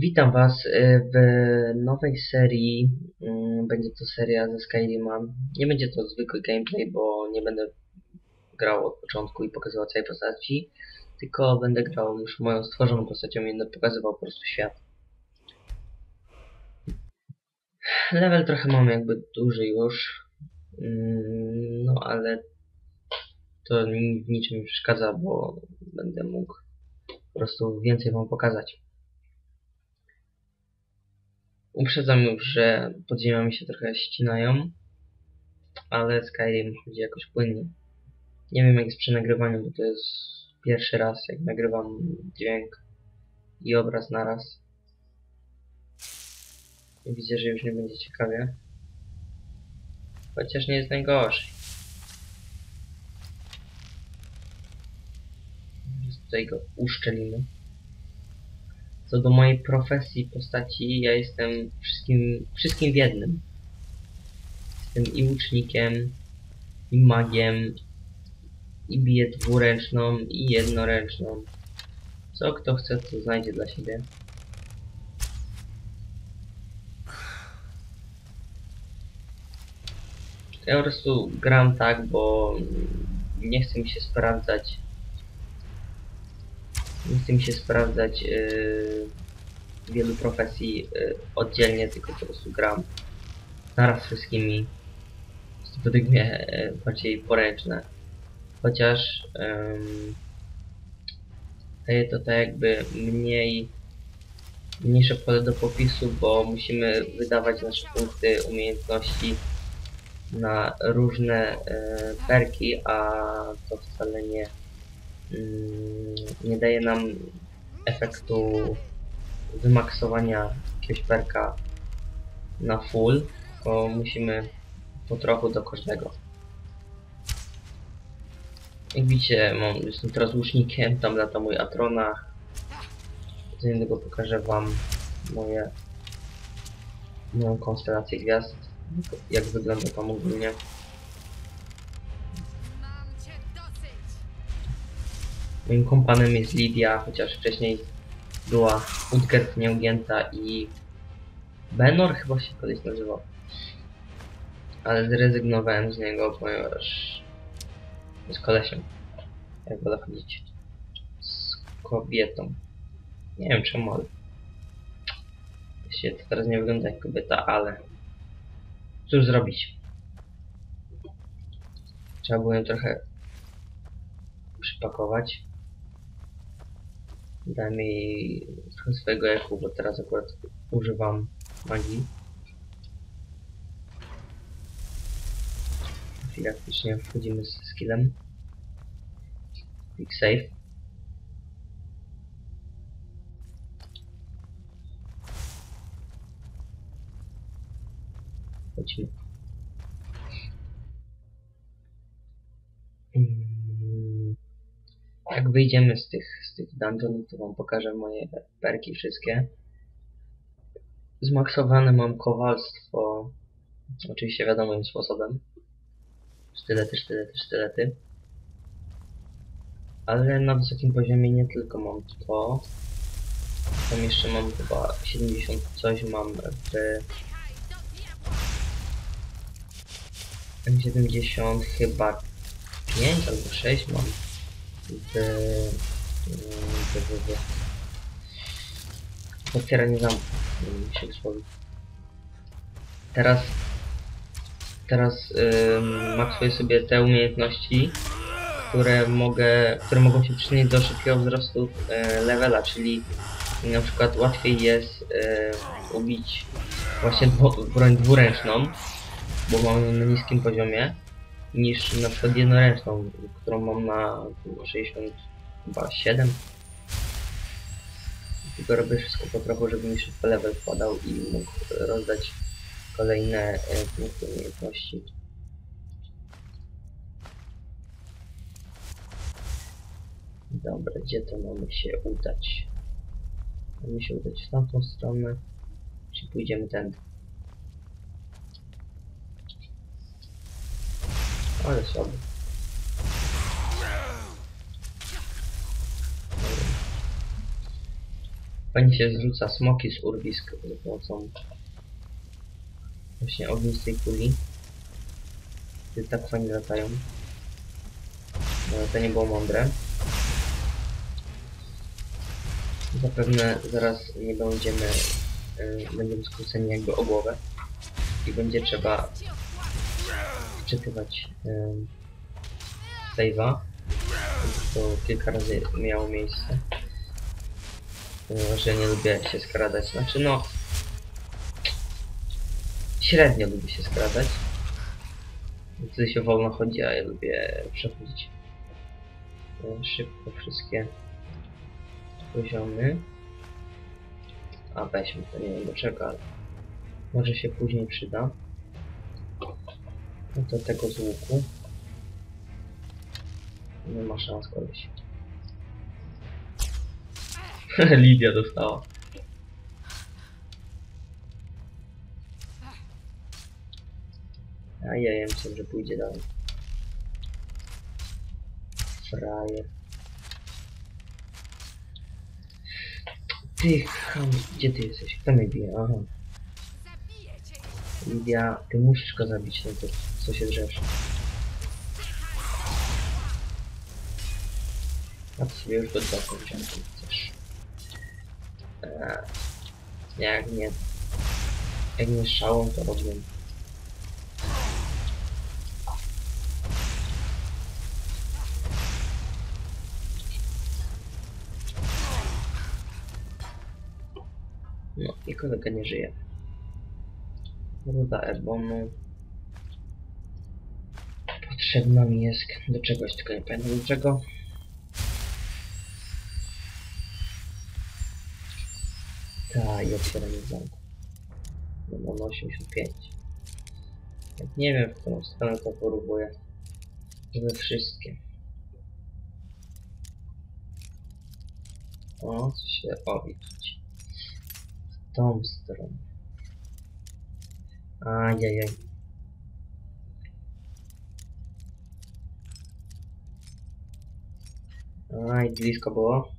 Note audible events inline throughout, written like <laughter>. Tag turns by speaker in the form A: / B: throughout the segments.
A: Witam Was y, w nowej serii. Mm, Będzie to seria ze Skyrima. Nie będzie to zwykły gameplay, bo nie będę grał od początku i pokazywał całej postaci, tylko będę grał już moją stworzoną postacią i będę pokazywał po prostu świat. Level trochę mam jakby duży już, Mm, no ale to niczym nie przeszkadza, bo będę mógł po prostu więcej Wam pokazać. Uprzedzam już, że podziemia mi się trochę ścinają, ale Skyrim chodzi jakoś płynnie. Nie wiem jak jest przy nagrywaniu, bo to jest pierwszy raz jak nagrywam dźwięk i obraz naraz. Widzę, że już nie będzie ciekawie. Chociaż nie jest. Więc Tutaj go uszczelimy. Co do mojej profesji postaci, ja jestem wszystkim, wszystkim w jednym. Jestem i łucznikiem, i magiem, i biję dwuręczną, i jednoręczną. Co kto chce, to znajdzie dla siebie. Ja po prostu gram tak, bo nie chce mi się sprawdzać nie mi się sprawdzać yy, wielu profesji yy, oddzielnie, tylko po prostu gram naraz wszystkimi. Według mnie yy, bardziej poręczne. Chociaż yy, daje to tak jakby mniej mniejsze pole do popisu, bo musimy wydawać nasze punkty umiejętności na różne yy, perki, a to wcale nie nie daje nam efektu wymaksowania jakiegoś perka na full, tylko musimy po trochu do każdego. Jak widzicie, mam, jestem teraz łucznikiem, tam lata mój Atrona. Z innego pokażę wam moje moją konstelację gwiazd, jak wygląda tam ogólnie. Moim kompanem jest Lidia, chociaż wcześniej była Utgert nieugięta i Benor chyba się kiedyś nazywał. Ale zrezygnowałem z niego, ponieważ jest kolesiem. Jak wolę chodzić z kobietą. Nie wiem czemu, ale Właściwie to teraz nie wygląda jak kobieta, ale cóż zrobić. Trzeba było ją trochę przypakować. Dałem jej trochę swojego eku, bo teraz akurat używam magii. Faktycznie wchodzimy z skillem. Quick save. Chodźmy. Mm, Jak wyjdziemy z tych, z tych dungeonów, to wam pokażę moje perki wszystkie. Zmaksowane mam kowalstwo, oczywiście wiadomym sposobem. Sztylety, sztylety, sztylety. Ale na wysokim poziomie nie tylko mam to. Tam jeszcze mam chyba 70 coś mam w
B: Czekaj do diabła!
A: M70 chyba 5 albo 6 mam w, w, w, w otwieranie zamku się wysłowi. Teraz teraz ym, maksuję sobie te umiejętności które mogę, które mogą się przyczynić do szybkiego wzrostu e, levela, czyli na przykład łatwiej jest e, ubić właśnie dwu, broń dwuręczną, bo mam ją na niskim poziomie, niż na przykład jednoręczną, którą mam na 67. Tylko robię wszystko po trochu, żeby mi szybko level wpadał i mógł rozdać kolejne e, punkty umiejętności. Dobra, gdzie to mamy się udać? Mamy się udać w tamtą stronę, czy pójdziemy tędy? Ale. Dobra. Fajnie się zrzuca smoki z urwisk za pomocą właśnie ognistej kuli. Ty tak fajnie latają. No, to nie było mądre. Zapewne zaraz nie będziemy, y, będziemy skróceni jakby o głowę i będzie trzeba Wczytywać y, save'a. To kilka razy miało miejsce. Ponieważ ja nie lubię się skradać. Znaczy no... Średnio lubię się skradać. Wtedy się wolno chodzi, a ja lubię przechodzić szybko wszystkie poziomy. A weźmy to, nie wiem do czego, ale może się później przyda. To tego z łuku. Nie ma szans koleś. <laughs> Lidia dostała. A ja wiem, że pójdzie dalej. Frajer. Ty ham, gdzie ty jesteś? Kto mnie bije? Aha. Lidia, ty musisz go zabić, no to co się drzesz? A ty sobie już go dokończę, jak chcesz. Eee, jak nie... Jak nie szałą, to rozumiem. No i kolega nie żyje. Ruda ebonu. Potrzebna mi jest do czegoś, tylko nie pamiętam do czego. Ta, i otwieranie zamku. No, mam 85. Jak nie wiem, w którą stronę to poróbuję. We wszystkie. O, co się... O. W tą stronę. Ajajaj. Aj, blisko było.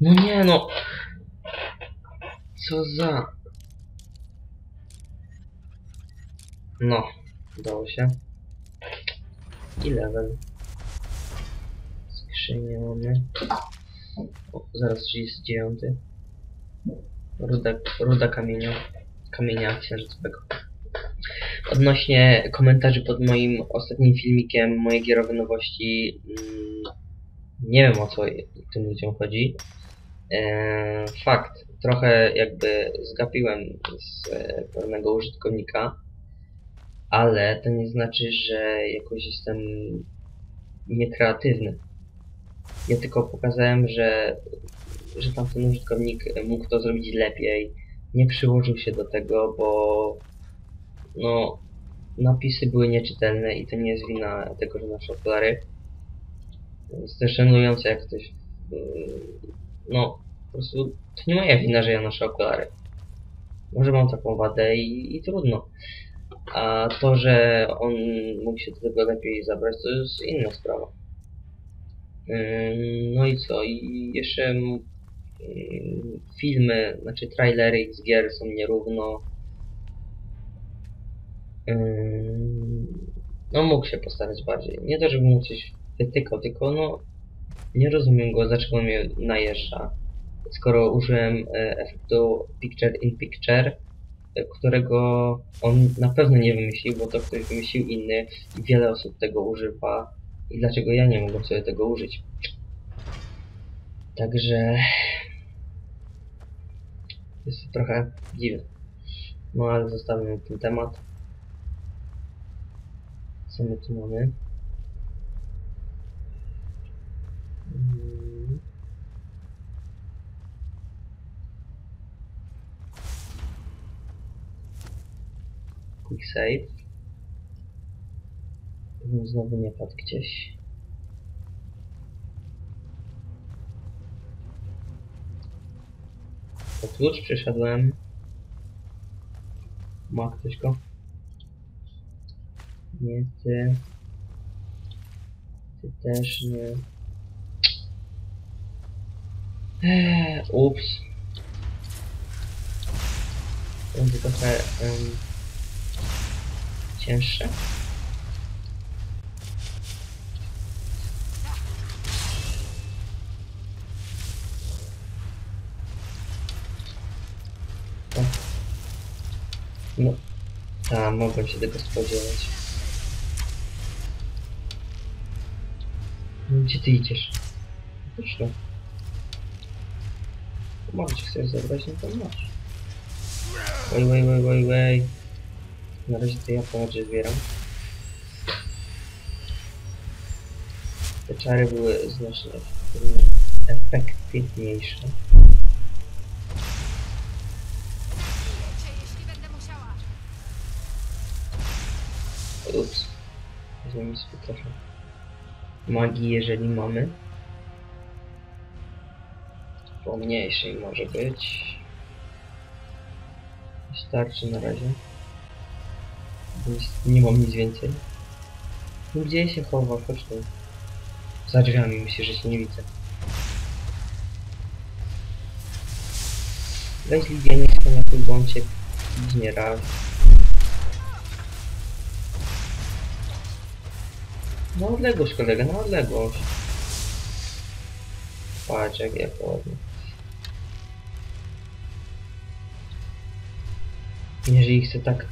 A: No nie no. Co za... No, udało się. I level. Skrzynię mamy. O, zaraz 39. Ruda, ruda kamienia. Kamienia księżycowego. Odnośnie komentarzy pod moim ostatnim filmikiem, moje gierowe nowości, mm, nie wiem o co tym ludziom chodzi. Eee, fakt, trochę jakby zgapiłem z e, pewnego użytkownika, ale to nie znaczy, że jakoś jestem niekreatywny. Ja tylko pokazałem, że, że tamten użytkownik mógł to zrobić lepiej. Nie przyłożył się do tego, bo no, napisy były nieczytelne i to nie jest wina tego, że nasze okulary. Jest jak ktoś. yy, No, po prostu to nie moja wina, że ja noszę okulary. Może mam taką wadę i, i trudno. A to, że on mógł się do tego lepiej zabrać, to jest inna sprawa. Ym, No i co? I jeszcze filmy, znaczy trailery z gier są nierówno. No mógł się postarać bardziej. Nie to, żeby mu coś wytykał, tylko no nie rozumiem go, dlaczego mnie najeżdża. Skoro użyłem e, efektu Picture in Picture, e, którego on na pewno nie wymyślił, bo to ktoś wymyślił inny i wiele osób tego używa. I dlaczego ja nie mogę sobie tego użyć? Także jest trochę dziwne. No ale zostawimy ten temat. Co my tu mamy? Quick save. Znowu nie padł gdzieś. Po klucz przyszedłem. Ma ktoś go? Nie ty. Ty też nie. Eee, ups. Będzie trochę em, cięższe. No, a mogłem się tego spodziewać. No, Gdzie ty idziesz? Chodź no. Masz, chcesz zabrać, no to masz. Waj, waj, waj, waj, waj. Na razie to ja pomoże zbieram. Te czary były znacznie efektywniejsze. Sobie trochę magii, jeżeli mamy. Pomniejszej może być. Starczy na razie. Nie mam nic więcej. No Gdzie się chowa? Chodź tu. Za drzwiami myślę, że się nie widzę. Weź Lidia, nie wspaniały bączek. Nie raz. Na odległość kolega, na odległość. Patrz jak jak ładnie. Jeżeli chcę tak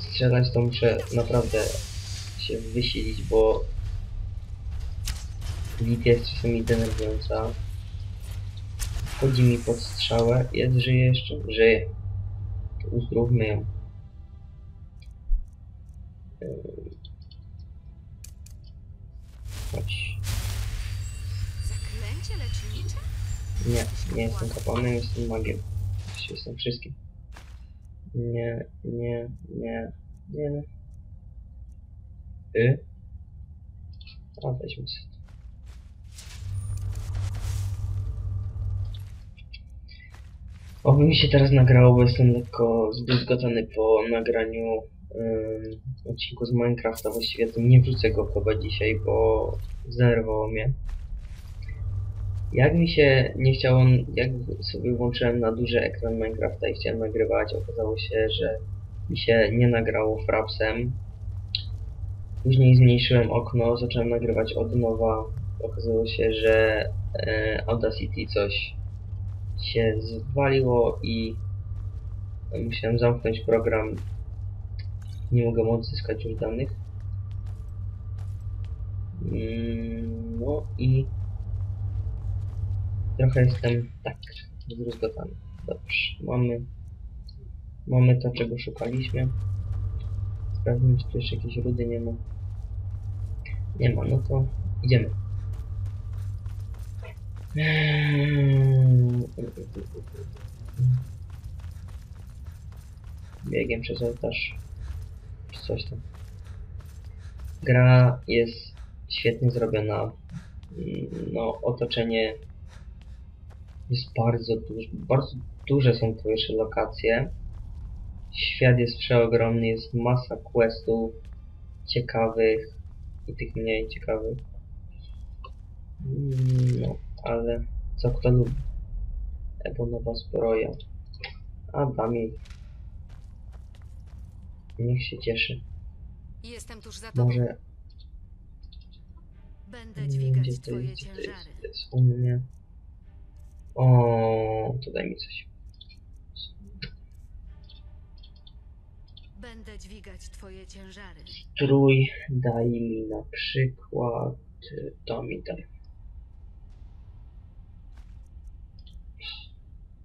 A: strzelać, to muszę naprawdę się wysilić, bo Lidia jest czasami denerwująca. Wchodzi mi pod strzałę. Jest, żyje jeszcze? Żyje. Uzdrówmy ją. Chodź.
B: Zaklęcie lecznicze?
A: Nie, nie jestem kapłanem, jestem magiem. Jestem wszystkim. Nie, nie, nie, nie. Y? A, weźmy sobie. Oby mi się teraz nagrało, bo jestem lekko zdruzgotany po nagraniu odcinku z Minecrafta. Właściwie to nie wrzucę go chyba dzisiaj, bo zdenerwowało mnie. Jak mi się nie chciało, jak sobie włączyłem na duży ekran Minecrafta i chciałem nagrywać, okazało się, że mi się nie nagrało frapsem. Później zmniejszyłem okno, zacząłem nagrywać od nowa. Okazało się, że e, Audacity coś się zwaliło i musiałem zamknąć program. Nie mogę odzyskać już danych. Mm, No i Trochę jestem tak zdruzgotany. Dobrze, mamy mamy to czego szukaliśmy. Sprawdźmy czy tu jeszcze jakieś rudy nie ma. Nie ma, no to idziemy. Eee, Biegiem przez ołtarz. Coś tam. Gra jest świetnie zrobiona. No, otoczenie jest bardzo duże, bardzo duże są tu jeszcze lokacje. Świat jest przeogromny, jest masa questów ciekawych i tych mniej ciekawych. No, ale co kto lubi? Ebonowa zbroja. A dam jej. Niech się cieszy.
B: Jestem tuż za tobą.
A: Może
B: Będę dźwigać
A: gdzie to
B: twoje
A: jest? Gdzie to
B: ciężary.
A: jest? To jest u mnie. O, to daj mi coś.
B: Będę dźwigać twoje ciężary.
A: Strój daj mi na przykład to mi daj.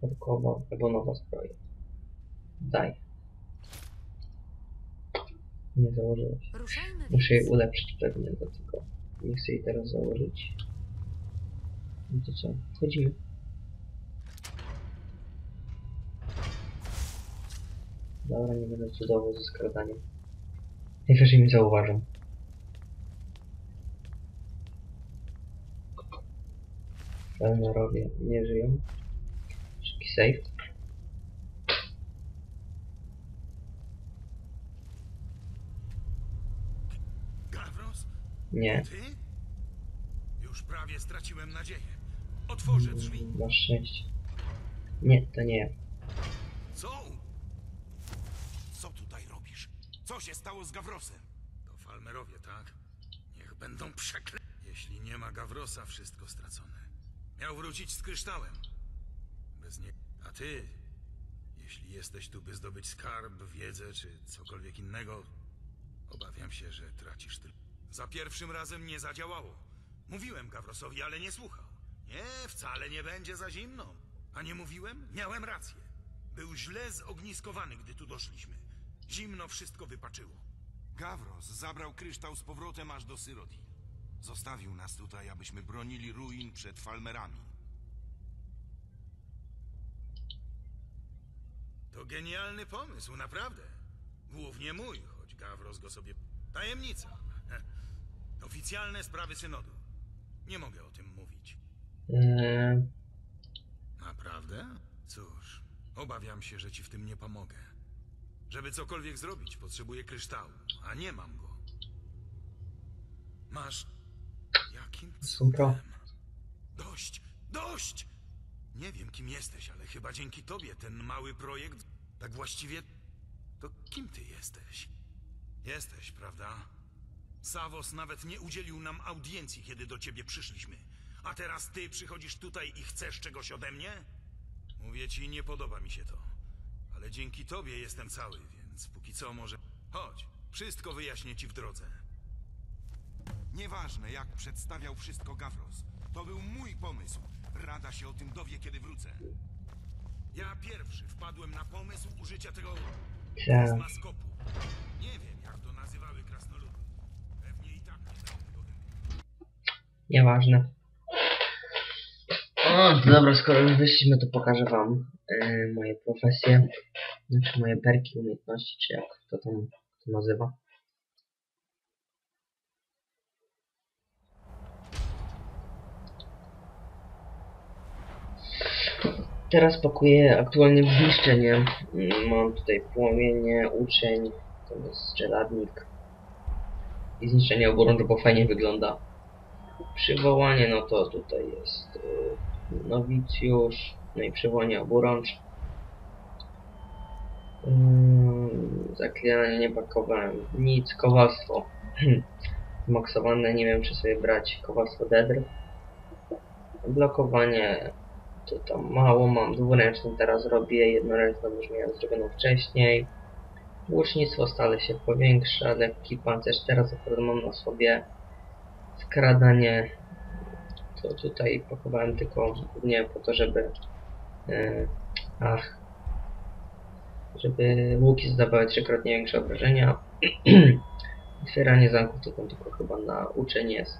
A: Orkowa albo nowa zbroja. Daj. Nie.
B: Ruszajmy
A: Muszę jej ulepszyć pewnie, dlatego nie chcę jej teraz założyć. No to co? Wchodzimy. Dobra, nie będę cudował ze skradaniem. Najwyżej mi zauważą. Felnerowie nie żyją. Szybki save. Nie.
C: Ty? Już prawie straciłem nadzieję. Otworzę drzwi.
A: Masz szczęście. Nie, to nie ja.
C: Co? Co tutaj robisz? Co się stało z Gawrosem? To Falmerowie, tak? Niech będą przekle... Jeśli nie ma Gawrosa, wszystko stracone. Miał wrócić z kryształem. Bez nie... A ty? Jeśli jesteś tu, by zdobyć skarb, wiedzę czy cokolwiek innego, obawiam się, że tracisz tylko... Za pierwszym razem nie zadziałało. Mówiłem Gawrosowi, ale nie słuchał. Nie, wcale nie będzie za zimno. A nie mówiłem? Miałem rację. Był źle zogniskowany, gdy tu doszliśmy. Zimno wszystko wypaczyło. Gawros zabrał kryształ z powrotem aż do Syroti. Zostawił nas tutaj, abyśmy bronili ruin przed Falmerami. To genialny pomysł, naprawdę. Głównie mój, choć Gawros go sobie... Tajemnica. <laughs> Oficjalne sprawy synodu. Nie mogę o tym mówić.
A: Eee,
C: Naprawdę? Cóż, obawiam się, że ci w tym nie pomogę. Żeby cokolwiek zrobić, potrzebuję kryształu, a nie mam go. Masz. Jakim cudem? Dość! Dość! Nie wiem, kim jesteś, ale chyba dzięki tobie ten mały projekt. Tak właściwie. To kim ty jesteś? Jesteś, prawda? Savos nawet nie udzielił nam audiencji, kiedy do ciebie przyszliśmy. A teraz ty przychodzisz tutaj i chcesz czegoś ode mnie? Mówię ci, nie podoba mi się to. Ale dzięki tobie jestem cały, więc póki co może... Chodź, wszystko wyjaśnię ci w drodze. Nieważne, jak przedstawiał wszystko Gavros. To był mój pomysł. Rada się o tym dowie, kiedy wrócę. Ja pierwszy wpadłem na pomysł użycia tego
A: tak.
C: maskopu. Nie wiem, jak to nazywały krasnoludy. Pewnie i tak nie dało tego wybrać.
A: Nieważne. O, dobra, skoro już wyszliśmy, to pokażę wam e, moje profesje. Znaczy moje perki, umiejętności, czy jak to tam to nazywa. Teraz pakuję aktualnie w zniszczenie. Mam tutaj płomienie, uczeń, to jest czeladnik. I zniszczenie oburącz, bo fajnie wygląda. Przywołanie, no to tutaj jest y, nowicjusz, no i przywołanie oburącz. Ym, Zaklinanie nie pakowałem nic, kowalstwo. <clears throat> Maksowane, nie wiem czy sobie brać kowalstwo Dedr. Blokowanie to tam mało mam, dwuręczny teraz robię, jednoręczną już miałem zrobioną wcześniej. Łucznictwo stale się powiększa, lekki pancerz teraz akurat mam na sobie. Skradanie to tutaj pakowałem tylko głównie po to, żeby e, ach żeby łuki zadawały trzykrotnie większe obrażenia. <clears throat> Otwieranie zamków to tam tylko chyba na uczeń jest.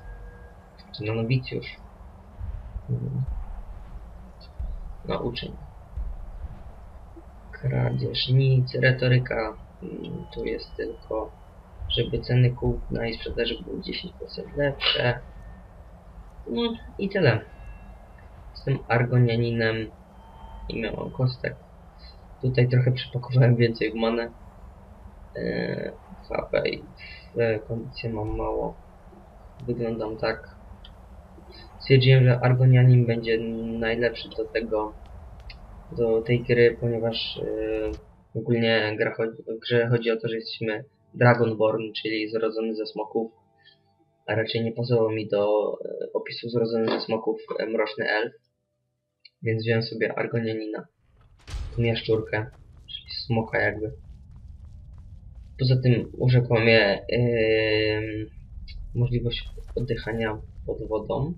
A: Czy na nowicjusz. Mhm. Na uczeń. Kradzież, nic, retoryka. mm, Tu jest tylko, żeby ceny kupna i sprzedaży były 10% lepsze. No i tyle. Jestem argonianinem i miałem kostek. Tutaj trochę przypakowałem więcej w manę. HP i w kondycję mam mało. Wyglądam tak. Stwierdziłem, że Argonianin będzie najlepszy do tego, do tej gry, ponieważ yy, ogólnie gra chodzi, grze chodzi o to, że jesteśmy Dragonborn, czyli zrodzony ze smoków, a raczej nie pasował mi do e, opisu zrodzony ze smoków e, mroczny elf, więc wziąłem sobie Argonianina, tą jaszczurkę, czyli smoka jakby. Poza tym urzekła mnie yy, możliwość oddychania pod wodą,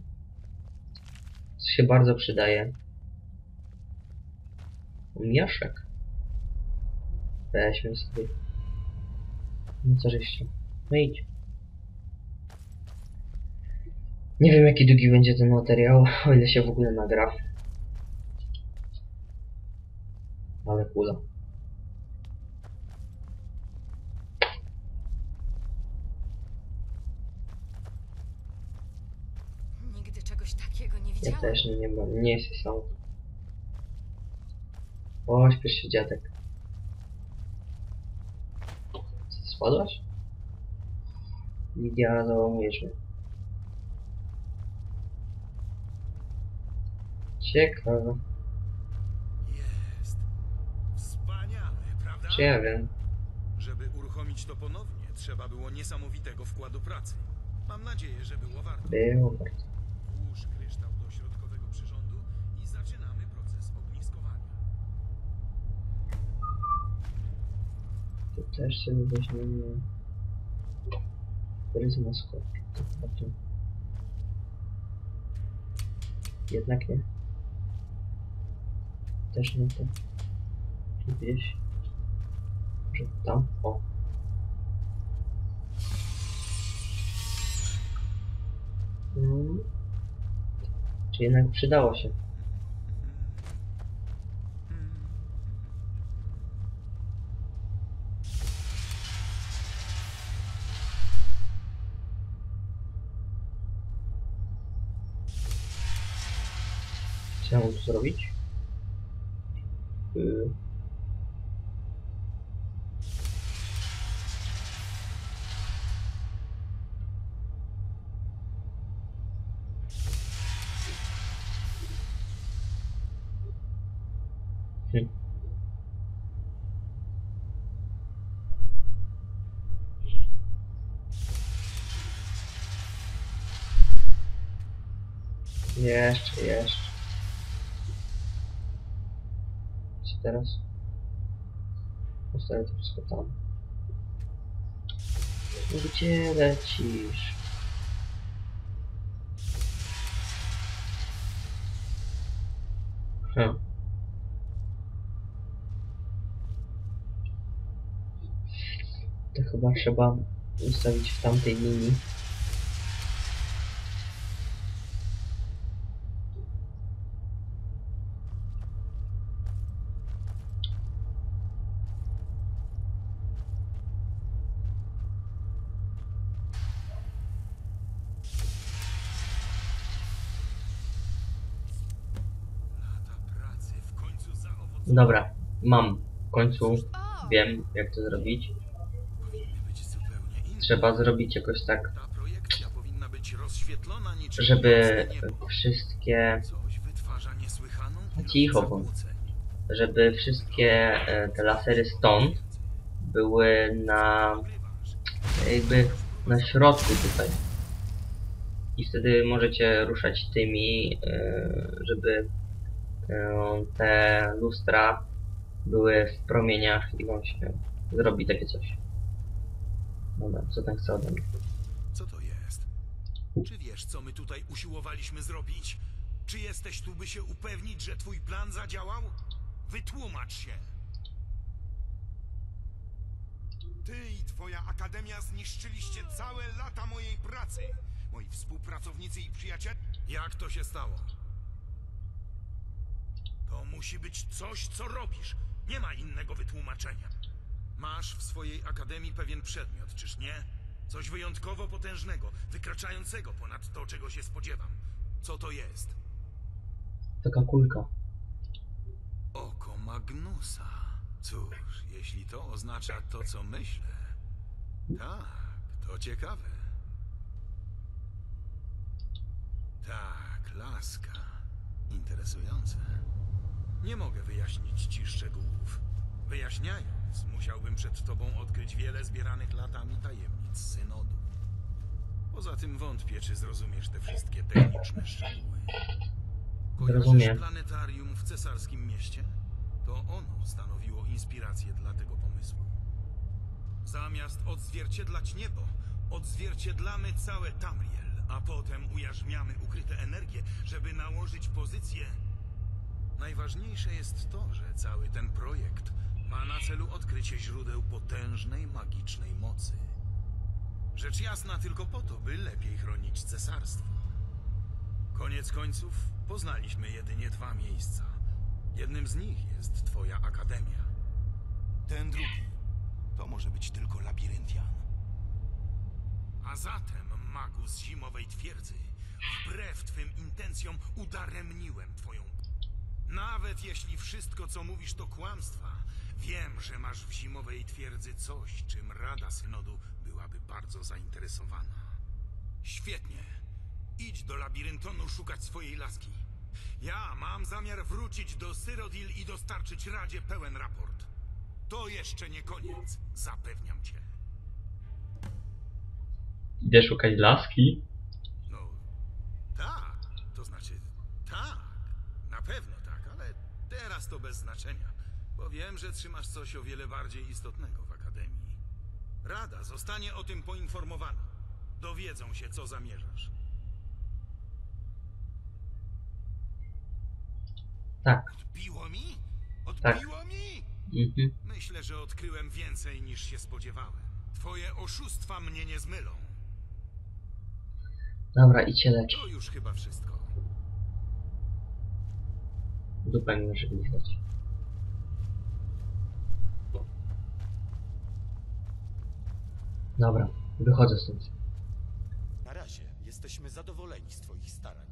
A: co się bardzo przydaje. Miaszek. Weźmy sobie. No co żeście. No idź. Nie wiem jaki długi będzie ten materiał, <laughs> o ile się w ogóle nagra. Ale kula.
B: Nigdy czegoś takiego nie
A: Ja
B: widziałam.
A: też nie, nie, mam- nie jesteś sam. O, śpiesz się dziadek. Spadłaś? Lidia załamujesz mnie. Ciekawe.
C: Jest. Wspaniale, prawda?
A: Czy ja wiem?
C: Żeby uruchomić to ponownie, trzeba było niesamowitego wkładu pracy. Mam nadzieję, że było warto.
A: Było
C: warto.
A: Tu też sobie weźmiemy pryzmoskop. To. Jednak nie. Też nie to. Tu gdzieś. Może tam? O. Mm. Czy jednak przydało się? Mam tu zrobić? Y... Hm. Jeszcze, jeszcze. Teraz? Postawię to wszystko tam. Gdzie lecisz? Hm. To chyba trzeba ustawić w tamtej linii. Dobra, mam. W końcu wiem jak to zrobić. Trzeba zrobić jakoś tak, żeby wszystkie, Cicho, bo- żeby wszystkie e, te lasery stąd były na jakby na środku tutaj. I wtedy możecie ruszać tymi, e, żeby te lustra były w promieniach i właśnie zrobi takie coś. Dobra, co ten chce ode mnie?
C: Co to jest? Czy wiesz, co my tutaj usiłowaliśmy zrobić? Czy jesteś tu, by się upewnić, że twój plan zadziałał? Wytłumacz się! Ty i twoja akademia zniszczyliście całe lata mojej pracy. Moi współpracownicy i przyjaciele. Jak to się stało? To musi być coś, co robisz. Nie ma innego wytłumaczenia. Masz w swojej akademii pewien przedmiot, czyż nie? Coś wyjątkowo potężnego, wykraczającego ponad to, czego się spodziewam. Co to jest?
A: Taka kulka.
C: Oko Magnusa. Cóż, jeśli to oznacza to, co myślę. Tak, to ciekawe. Tak, laska. Interesujące. Nie mogę wyjaśnić ci szczegółów. Wyjaśniając, musiałbym przed tobą odkryć wiele zbieranych latami tajemnic synodu. Poza tym wątpię, czy zrozumiesz te wszystkie techniczne szczegóły. Kojarzysz
A: Rozumiem.
C: planetarium w cesarskim mieście? To ono stanowiło inspirację dla tego pomysłu. Zamiast odzwierciedlać niebo, odzwierciedlamy całe Tamriel, a potem ujarzmiamy ukryte energie, żeby nałożyć pozycję. Najważniejsze jest to, że cały ten projekt ma na celu odkrycie źródeł potężnej magicznej mocy. Rzecz jasna tylko po to, by lepiej chronić cesarstwo. Koniec końców poznaliśmy jedynie dwa miejsca. Jednym z nich jest twoja akademia. Ten drugi to może być tylko labiryntian. A zatem, magu z zimowej twierdzy, wbrew twym intencjom udaremniłem twoją... Nawet jeśli wszystko, co mówisz, to kłamstwa, wiem, że masz w zimowej twierdzy coś, czym Rada Synodu byłaby bardzo zainteresowana. Świetnie. Idź do labiryntonu szukać swojej laski. Ja mam zamiar wrócić do Cyrodiil i dostarczyć Radzie pełen raport. To jeszcze nie koniec, zapewniam cię.
A: Idę szukać laski.
C: No, tak, to znaczy, tak, na pewno tak, ale teraz to bez znaczenia, bo wiem, że trzymasz coś o wiele bardziej istotnego w Akademii. Rada zostanie o tym poinformowana. Dowiedzą się, co zamierzasz.
A: Tak.
C: Odbiło mi? Odbiło mi?
A: Mhm.
C: Myślę, że odkryłem więcej niż się spodziewałem. Twoje oszustwa mnie nie zmylą.
A: Dobra, idźcie lecz.
C: To już chyba wszystko.
A: Mi może gwizdać. Dobra, wychodzę stąd.
D: Na razie jesteśmy zadowoleni z Twoich starań,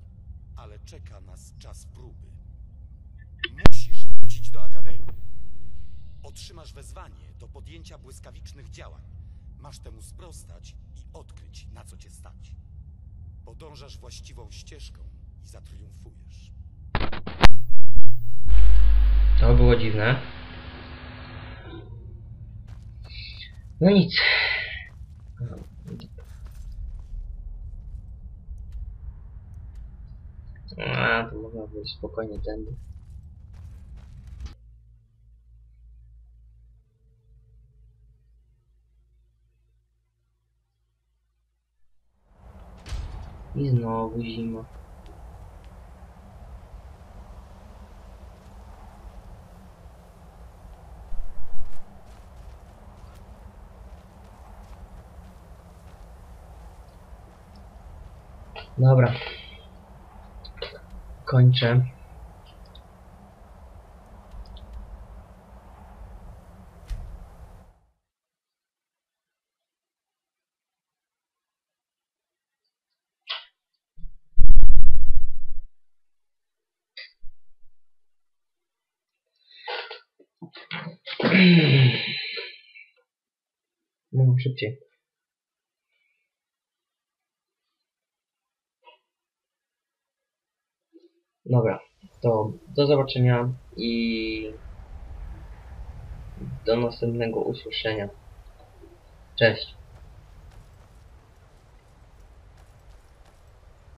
D: ale czeka nas czas próby. Musisz wrócić do Akademii. Otrzymasz wezwanie do podjęcia błyskawicznych działań. Masz temu sprostać i odkryć, na co cię stać. Podążasz właściwą ścieżką i zatriumfujesz.
A: To było dziwne. No nic. A, to można być spokojnie tędy. I znowu zima. Dobra. Kończę. <clears throat> No, szybciej. Dobra, to do zobaczenia i do następnego usłyszenia. Cześć.